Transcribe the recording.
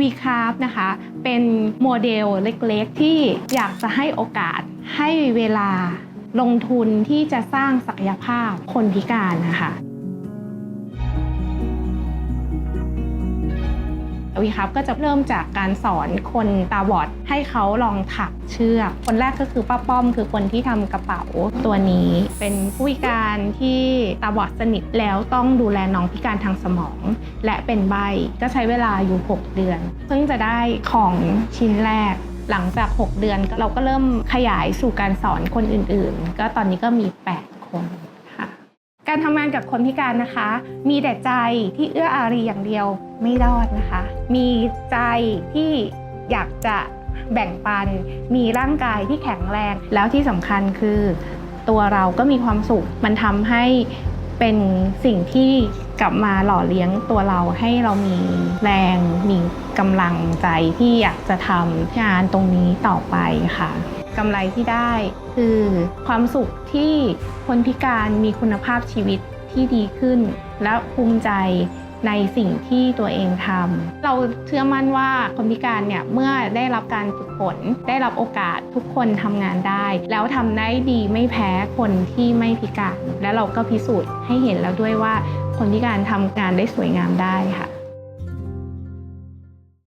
v c r a f t นะคะ เป็นโมเดลเล็กๆ ที่อยากจะให้โอกาสให้เวลาลงทุนที่จะสร้างศักยภาพคนพิการนะคะ วีครับก็จะเริ่มจากการสอนคนตาบอดให้เขาลองถักเชือก คนแรกก็คือป้าป้อม คือคนที่ทำกระเป๋าตัวนี้ เป็นผู้พิการที่ตาบอดสนิทแล้วต้องดูแลน้องพิการทางสมอง และเป็นใบก็ใช้เวลาอยู่ 6 เดือน เพิ่งจะได้ของชิ้นแรกหลังจาก 6 เดือนเราก็เริ่มขยายสู่การสอนคนอื่นๆ ก็ตอนนี้ก็มี 8 คนค่ะ การทำงานกับคนพิการนะคะ มีแต่ใจที่เอื้ออารีอย่างเดียวไม่รอดนะคะ มีใจที่อยากจะแบ่งปัน มีร่างกายที่แข็งแรง แล้วที่สำคัญคือตัวเราก็มีความสุข มันทำให้เป็นสิ่งที่กลับมาหล่อเลี้ยงตัวเราให้เรามีแรง มีกำลังใจที่อยากจะทำงานตรงนี้ต่อไปค่ะ กำไรที่ได้ คือความสุขที่คนพิการมีคุณภาพชีวิตที่ดีขึ้น และภูมิใจในสิ่งที่ตัวเองทำ เราเชื่อมั่นว่าคนพิการเนี่ยเมื่อได้รับการฝึกฝนได้รับโอกาสทุกคนทำงานได้ แล้วทำได้ดีไม่แพ้คนที่ไม่พิการ และเราก็พิสูจน์ให้เห็นแล้วด้วยว่าคนพิการทำงานได้สวยงามได้ค่ะ